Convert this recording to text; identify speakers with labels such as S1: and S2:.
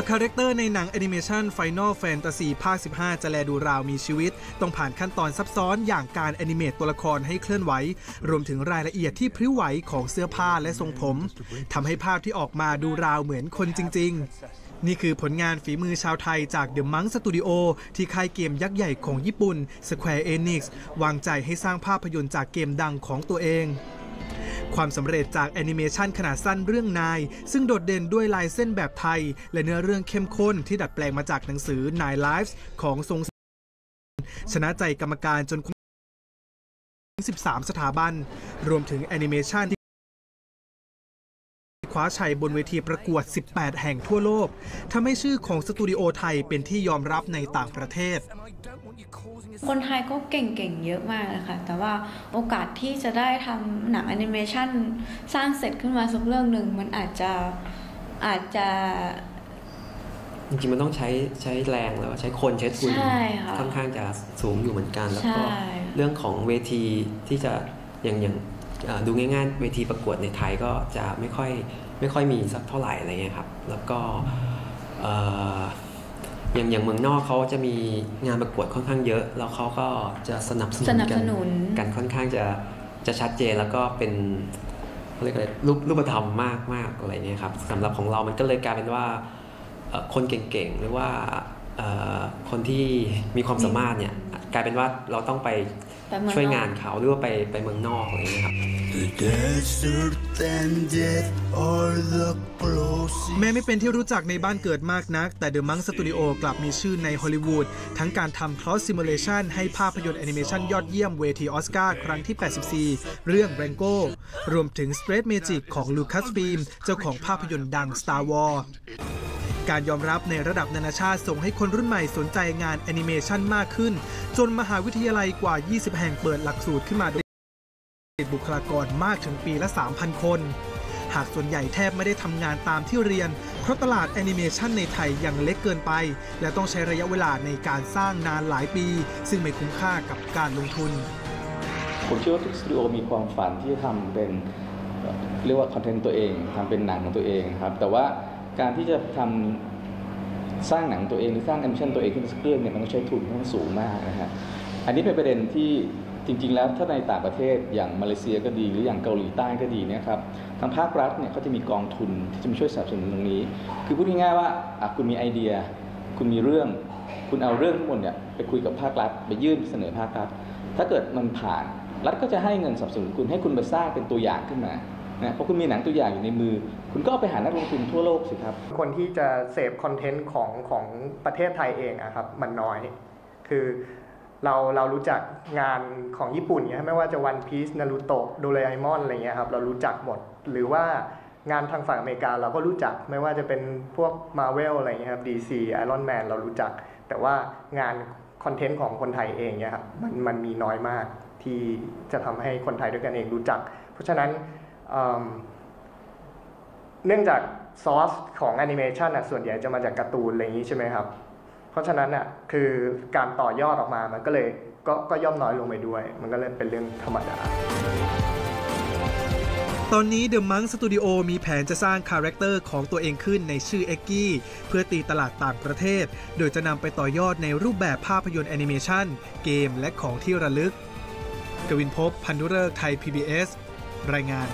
S1: คาแรคเตอร์ในหนังแอนิเมชัน Final Fantasy ภาค 15 จะแลดูราวมีชีวิต ต้องผ่านขั้นตอนซับซ้อนอย่างการแอนิเมตตัวละครให้เคลื่อนไหว รวมถึงรายละเอียดที่พริ้วไหวของเสื้อผ้าและทรงผม ทำให้ภาพที่ออกมาดูราวเหมือนคนจริง ๆนี่คือผลงานฝีมือชาวไทยจาก The Monk Studio ที่ค่ายเกมยักษ์ใหญ่ของญี่ปุ่น Square Enix วางใจให้สร้างภาพยนตร์จากเกมดังของตัวเอง ความสำเร็จจากแอนิเมชันขนาดสั้นเรื่องนาย ซึ่งโดดเด่นด้วยลายเส้นแบบไทย และเนื้อเรื่องเข้มข้นที่ดัดแปลงมาจากหนังสือ Nine Lives ของทรงชนะใจกรรมการจน13 สถาบัน รวมถึงแอนิเมชัน ว้าชัยบนเวทีประกวด 18 แห่งทั่วโลกทำให้ชื่อของสตูดิโอไทยเป็นที่ยอมรับในต่างประเทศ
S2: คนไทยก็เก่งๆ เยอะมากเลยค่ะ แต่ว่าโอกาสที่จะได้ทำหนังแอนิเมชันสร้างเสร็จขึ้นมาสักเรื่องหนึ่งมันอาจจะอาจจะ
S3: จริงๆมันต้องใช้ใช้แรงแล้วใช้คนใช้ทุน
S2: ใช่ค่ะ
S3: ค่อนข้างจะสูงอยู่เหมือนกัน แล้วก็
S2: ใช่
S3: เรื่องของเวทีที่จะอย่างอย่างเอ่อดูง่ายๆ เวทีประกวดในไทยก็จะไม่ค่อย ไม่ค่อยมีสักเท่าไหร่อะไรเงี้ยครับ แล้วก็เอ่ออย่างอย่างเมืองนอกเขาจะมีงานประกวดค่อนข้างเยอะ แล้วเขาก็จะสนับสนุน
S2: สนับ
S3: กั
S2: สนุน
S3: กันค่อนข้างจะจะชัดเจนแล้วก็เป็นเขาเรียกอะไรรูปรูปธรรมมากมากอะไรเงี้ยครับสำหรับของเรามันก็เลยกลายเป็นว่าเอ่อคนเก่งๆ หรือว่าเอ่อคนที่มีความสามารถเนี่ย กลายเป็นว่าเราต้องไป
S2: ไปเมืองนอก
S3: ช่วยงานเขาหรือว่าไปไปเมืองนอกอะไรเงี้ยครับ
S4: The desert and death are the closest.
S1: แม้ไม่เป็นที่รู้จักในบ้านเกิดมากนัก แต่ The Monk Studio กลับมีชื่อในฮอลลีวูดทั้งการทำ Cross Simulation ให้ภาพยนตร์แอนิเมชันยอดเยี่ยมเวทีออสการ์ครั้งที่ 84 เรื่อง Rango รวมถึง Straight Magic ของ Lucasfilm เจ้าของภาพยนตร์ดัง Star Wars การยอมรับในระดับนานาชาติส่งให้คนรุ่นใหม่สนใจงานแอนิเมชันมากขึ้น จนมหาวิทยาลัยกว่า 20 แห่งเปิดหลักสูตรขึ้นมาโดยบุคลากรมากถึงปีละ 3,000 คน หากส่วนใหญ่แทบไม่ได้ทำงานตามที่เรียน เพราะตลาดแอนิเมชันในไทยยังเล็กเกินไป และต้องใช้ระยะเวลาในการสร้างนานหลายปี ซึ่งไม่คุ้มค่ากับการลงทุน
S5: ผมเชื่อว่าทุกสตูดิโอมีความฝันที่จะทำเป็นเอ่อเรียกว่าคอนเทนต์ตัวเองทำเป็นหนังของตัวเองครับ แต่ว่า การที่จะทำสร้างหนังตัวเองหรือสร้างแอนิเมชันตัวเองขึ้นมาสักเรื่องเนี่ยมันต้องใช้ทุนค่สูงมากนะฮะอันนี้เป็นประเด็นที่จริง ๆ แล้วถ้าในต่างประเทศอย่างมาเลเซียก็ดี หรืออย่างเกาหลีใต้ก็ดีเนี่ยครับทางภาครัฐเนี่ยเขาจะมีกองทุนที่จะมาช่วยสนับสนุนตรงนี้ คือพูดง่ายๆว่าคุณมีไอเดีย คุณมีเรื่อง คุณเอาเรื่องทั้งหมดเนี่ยไปคุยกับภาครัฐ ไปยื่นเสนอภาครัฐ ถ้าเกิดมันผ่านรัฐก็จะให้เงินสนับสนุนคุณให้คุณไปสร้างเป็นตัวอย่างขึ้นมา นะเพราะคุณมีหนังตัวอย่างอยู่ในมือ คุณก็เอาไปหานักลงทุนทั่วโลกสิครับ
S6: คนที่จะเสพคอนเทนต์ของของประเทศไทยเองอะครับมันน้อย คือเราเรารู้จักงานของญี่ปุ่นเนี่ยไม่ว่าจะวันพีซนารูโตะโดเรไอมอนอะไรเงี้ยครับเรารู้จักหมดหรือว่างานทางฝั่งอเมริกาเราก็รู้จักไม่ว่าจะเป็นพวก Marvel อะไรเงี้ยครับ DC Iron Man เรารู้จัก แต่ว่างานคอนเทนต์ของคนไทยเองเนี่ยครับมันมันมีน้อยมากที่จะทำให้คนไทยด้วยกันเองรู้จัก เพราะฉะนั้น เนื่องจากซอสของแอนิเมชันอะส่วนใหญ่จะมาจากการ์ตูนอะไรอย่างนี้ใช่ไหมครับ เพราะฉะนั้นอะคือการต่อยอดออกมามันก็เลยก็ก็ย่อมน้อยลงไปด้วย มันก็เลยเป็นเรื่องธรรมดา
S1: ตอนนี้ The Monk Studio มีแผนจะสร้างคาแรคเตอร์ของตัวเองขึ้นในชื่อเอ็กกี้เพื่อตีตลาดต่างประเทศ โดยจะนำไปต่อยอดในรูปแบบภาพยนตร์แอนิเมชันเกมและของที่ระลึก กวินพบพันธุเริกษ์ไทย PBS รายงาน